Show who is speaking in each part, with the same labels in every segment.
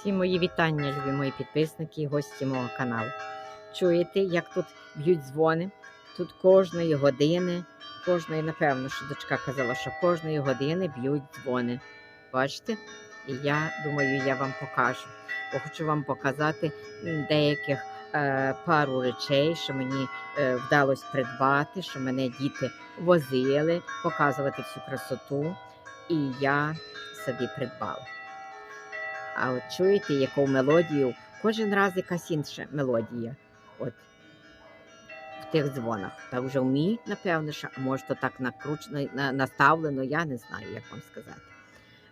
Speaker 1: Всі мої вітання, любі мої підписники і гості мого каналу. Чуєте, як тут б'ють дзвони? Тут кожної години, кожної, напевно, що дочка казала, що кожної години б'ють дзвони. Бачите? І я думаю, я вам покажу. Бо хочу вам показати деяких е, пару речей, що мені е, вдалося придбати, що мене діти возили, показувати всю красоту. І я собі придбала. А от чуєте, яку мелодію? Кожен раз якась інша мелодія. От в тих дзвонах. Та вже вміють, напевно, що, може то так накручено, на- наставлено, я не знаю, як вам сказати.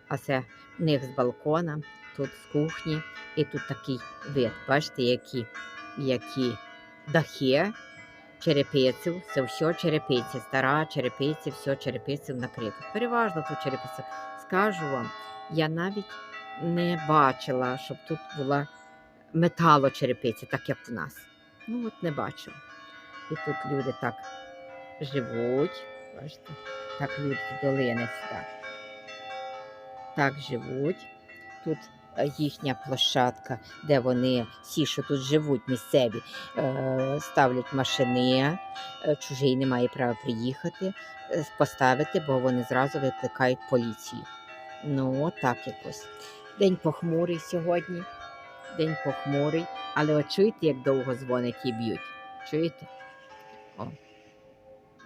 Speaker 1: А це в них з балкона, тут з кухні, і тут такий вид. Бачите, які, які дахи черепиців, це все черепиці, стара черепиця, все черепиців накрито. Переважно тут черепиця. Скажу вам, я навіть не бачила, щоб тут була металочерепиця, так як в нас. Ну от не бачила. І тут люди так живуть. Бачите, так люди долини сюди. Так живуть. Тут е, їхня площадка, де вони, всі, що тут живуть, місцеві, е, ставлять машини, е, чужий не має права приїхати, поставити, бо вони зразу викликають поліцію. Ну, так якось. День похмурий сьогодні. День похмурий. Але от чуєте, як довго дзвонять і б'ють? Чуєте? О,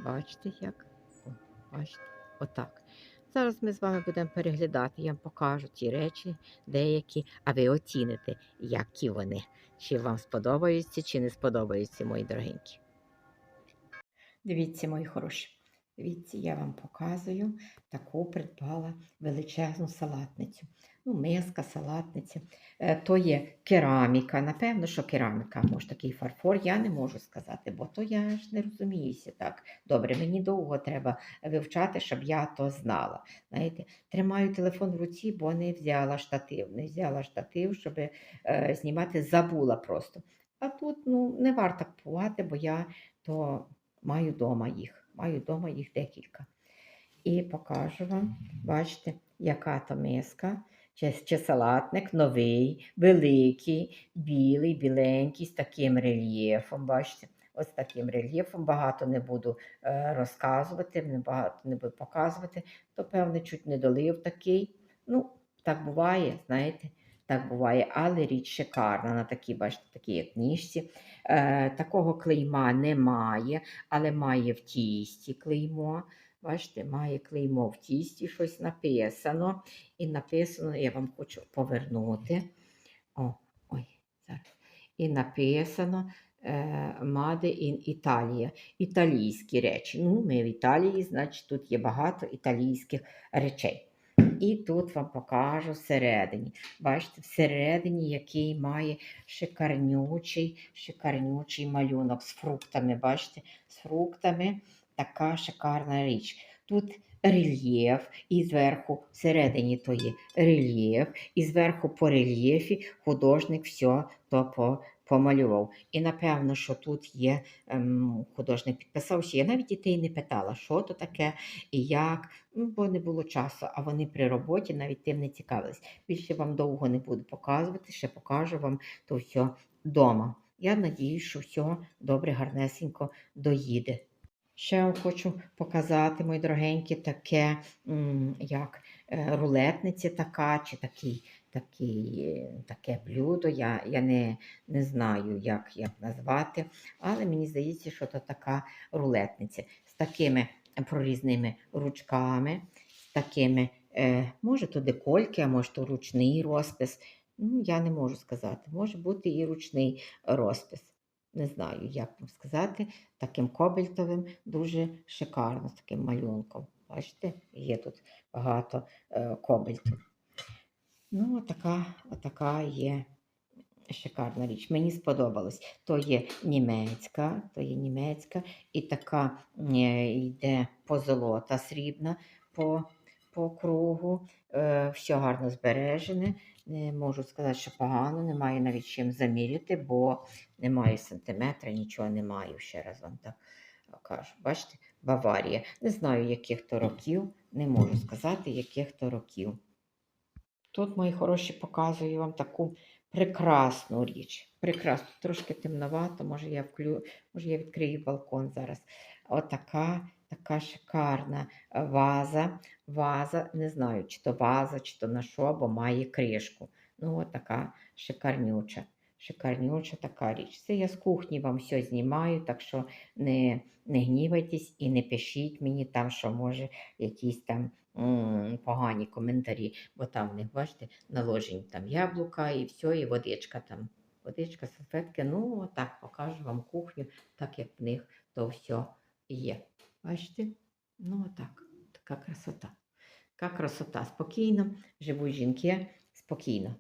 Speaker 1: бачите як? О, бачите? Отак. Зараз ми з вами будемо переглядати, я вам покажу ті речі, деякі, а ви оціните, які вони. Чи вам сподобаються, чи не сподобаються, мої дорогенькі. Дивіться, мої хороші. Дивіться, я вам показую таку придбала величезну салатницю. Ну, миска, салатниця. Е, То є кераміка. Напевно, що кераміка, може такий фарфор, я не можу сказати, бо то я ж не розуміюся так. Добре, мені довго треба вивчати, щоб я то знала. Знаєте, тримаю телефон в руці, бо не взяла штатив. Не взяла штатив, щоб е, знімати, забула просто. А тут ну, не варто купувати, бо я то маю вдома їх. Маю вдома їх декілька. І покажу вам, бачите, яка то миска, чи, чи салатник новий, великий, білий, біленький, з таким рельєфом. Бачите, ось таким рельєфом. Багато не буду е, розказувати, не багато не буду показувати. То, певне, чуть не долив такий. Ну, так буває, знаєте, так буває, але річ шикарна на такій, бачите, такій як. Е, такого клейма немає, але має в тісті клеймо. Бачите, має клеймо в тісті, щось написано. І написано, я вам хочу повернути. О, ой, зараз. І написано е, Made in Italia. Італійські речі. Ну, ми в Італії, значить, тут є багато італійських речей. І тут вам покажу всередині. Бачите, всередині, який має шикарнючий, шикарнючий малюнок з фруктами. Бачите, з фруктами така шикарна річ. Тут рельєф, і зверху, всередині то є рельєф, і зверху по рельєфі художник все то помалював. І напевно, що тут є ем, художник підписався. Я навіть дітей не питала, що то таке і як, ну, бо не було часу, а вони при роботі навіть тим не цікавились. Більше вам довго не буду показувати, ще покажу вам то все вдома. Я надіюсь, що все добре, гарнесенько доїде. Ще вам хочу показати, мої дорогенькі, таке, як е, рулетниця така, чи такий, такий, таке блюдо. Я, я не, не знаю, як, як назвати, але мені здається, що це така рулетниця з такими прорізними ручками, з такими, е, може, то декольки, а може, то ручний розпис. Ну, я не можу сказати. Може бути і ручний розпис. Не знаю, як вам сказати, таким кобальтовим, дуже шикарно, з таким малюнком. Бачите, є тут багато е, кобальту. Ну, така, така є шикарна річ. Мені сподобалось. То є німецька, то є німецька, і така е, йде позолота срібна по, по кругу. Е, все гарно збережене. Не можу сказати, що погано, немає навіть чим заміряти, бо немає сантиметра, нічого не маю, ще раз вам так кажу. Бачите, Баварія. Не знаю, яких то років, не можу сказати, яких то років. Тут, мої хороші, показую вам таку прекрасну річ. Прекрасно, трошки темновато, може я вклю... може я відкрию балкон зараз. Отака така шикарна ваза. Ваза, не знаю, чи то ваза, чи то на що, бо має кришку. Ну, от шикарнюча. Шикарнюча така річ. Це я з кухні вам все знімаю, так що не, не гнівайтесь і не пишіть мені там, що може якісь там м, погані коментарі, бо там в них, бачите, наложені там яблука і все, і водичка там. Водичка, салфетки. Ну, отак покажу вам кухню, так як в них то все є. Бачите? Ну, отак. Така красота. Така красота. Спокійно, живуть жінки спокійно.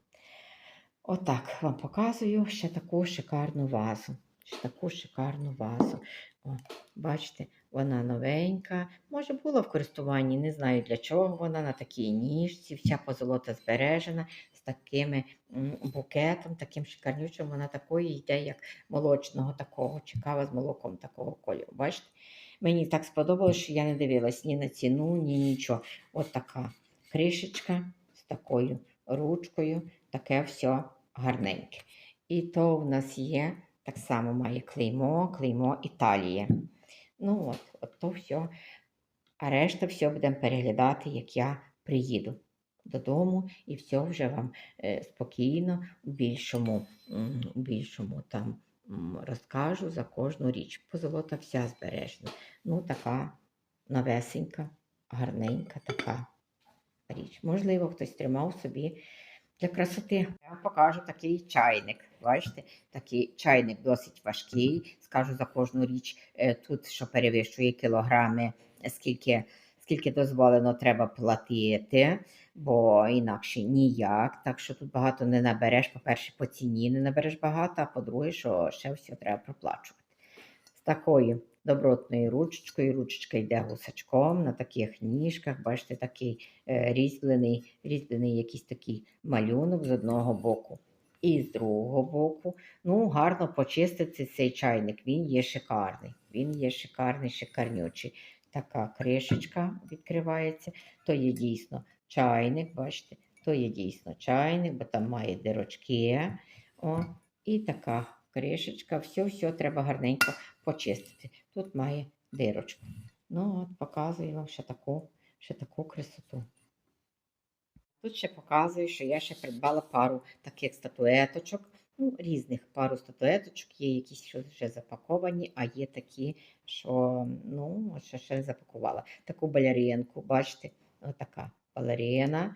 Speaker 1: Отак вам показую ще таку шикарну вазу. Ще таку шикарну вазу. О, бачите, вона новенька. Може, була в користуванні, не знаю для чого вона на такій ніжці, вся позолота збережена, з такими букетом, таким шикарнючим. Вона такої йде, як молочного такого, чи кава з молоком такого кольору. Бачите? Мені так сподобалось, що я не дивилась ні на ціну, ні нічого. От така кришечка з такою ручкою, таке все гарненьке. І то в нас є, так само має клеймо, клеймо Італія. Ну от, от то все. А решта все будемо переглядати, як я приїду додому, і все вже вам е, спокійно у більшому, у більшому там розкажу за кожну річ. Позолота вся збережена. Ну, така новесенька, гарненька така річ. Можливо, хтось тримав собі для красоти. Я вам покажу такий чайник. Бачите, такий чайник досить важкий. Скажу за кожну річ, е, тут що перевищує кілограми, скільки, скільки дозволено треба платити, бо інакше ніяк. Так що тут багато не набереш. По-перше, по ціні не набереш багато, а по-друге, що ще все треба проплачувати. З такою добротною ручечкою. Ручечка йде гусачком на таких ніжках. Бачите, такий е, різьблений, різьблений якийсь такий малюнок з одного боку. І з другого боку. Ну, гарно почистити цей чайник. Він є шикарний. Він є шикарний, шикарнючий. Така кришечка відкривається. То є дійсно чайник, бачите, то є дійсно чайник, бо там має дирочки. О, і така кришечка. Все-все треба гарненько почистити. Тут має дирочку. Ну, от показую вам ще таку, ще таку красоту. Тут ще показую, що я ще придбала пару таких статуеточок. Ну, різних пару статуеточок, є якісь, що вже запаковані, а є такі, що ну, ще, ще запакувала. Таку балеринку, бачите, отака балерина.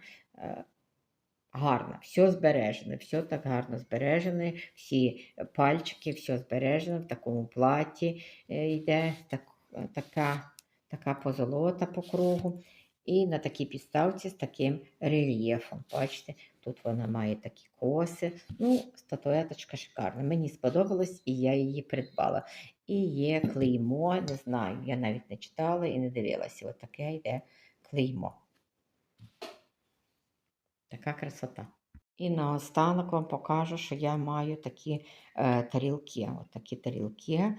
Speaker 1: Гарна, все збережене, все так гарно збережене, всі пальчики, все збережено, в такому платі е, йде так, е, така, така позолота по кругу. І на такій підставці з таким рельєфом. Бачите, тут вона має такі коси. Ну, статуеточка шикарна. Мені сподобалось і я її придбала. І є клеймо, не знаю, я навіть не читала і не дивилася. Ось таке йде клеймо. Така красота. І наостанок вам покажу, що я маю такі е, тарілки. От такі тарілки, е,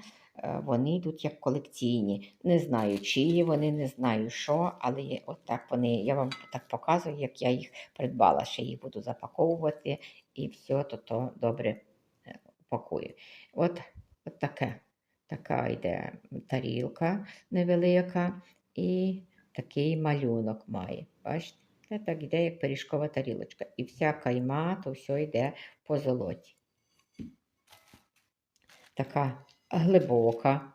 Speaker 1: вони йдуть як колекційні. Не знаю, чиї вони, не знаю що, але є- от так вони, я вам так показую, як я їх придбала. Ще їх буду запаковувати і все то, то добре е, упакую. От, от таке. Така йде тарілка невелика і такий малюнок має. Бачите? Це так йде, як пиріжкова тарілочка. І вся кайма, то все йде по золоті. Така глибока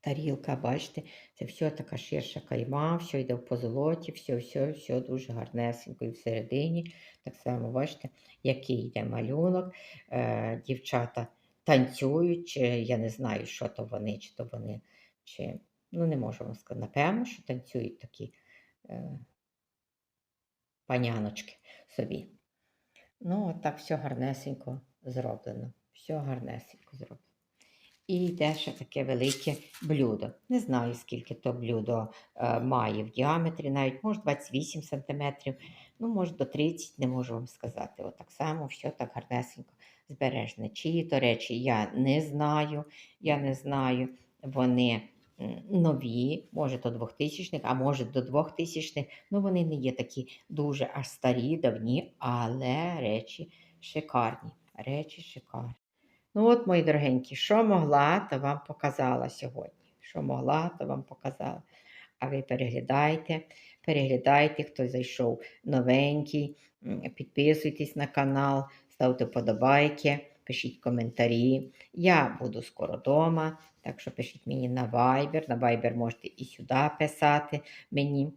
Speaker 1: тарілка, бачите, це все така ширша кайма, все йде в позолоті, все, все, все дуже гарнесенько. І всередині, так само, бачите, який йде малюнок. Е, дівчата танцюють, чи я не знаю, що то вони, чи то вони, чи, ну не можу вам сказати, напевно, що танцюють такі. Паняночки собі. Ну, от так все гарнесенько зроблено. Все гарнесенько зроблено. І йде ще таке велике блюдо. Не знаю, скільки то блюдо е, має в діаметрі, навіть може 28 см, ну, може до 30, не можу вам сказати. От так само все так гарнесенько збережне. Чиї то речі я не знаю, я не знаю. Вони нові, може до 2000-х, а може до 2000-х. Ну, вони не є такі дуже аж старі, давні, але речі шикарні. Речі шикарні. Ну, от, мої дорогенькі, що могла, то вам показала сьогодні. Що могла, то вам показала. А ви переглядайте, переглядайте, хто зайшов новенький, підписуйтесь на канал, ставте вподобайки, пишіть коментарі. Я буду скоро вдома, так що пишіть мені на Viber. На Viber можете і сюди писати мені.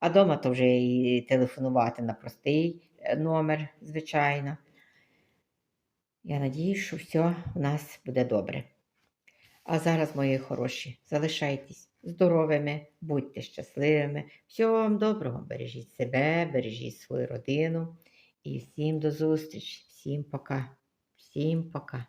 Speaker 1: А вдома то вже і телефонувати на простий е, номер, звичайно. Я надіюсь, що все у нас буде добре. А зараз, мої хороші, залишайтесь здоровими, будьте щасливими. Всього вам доброго. Бережіть себе, бережіть свою родину. І всім до зустрічі. Всім пока. Всім пока.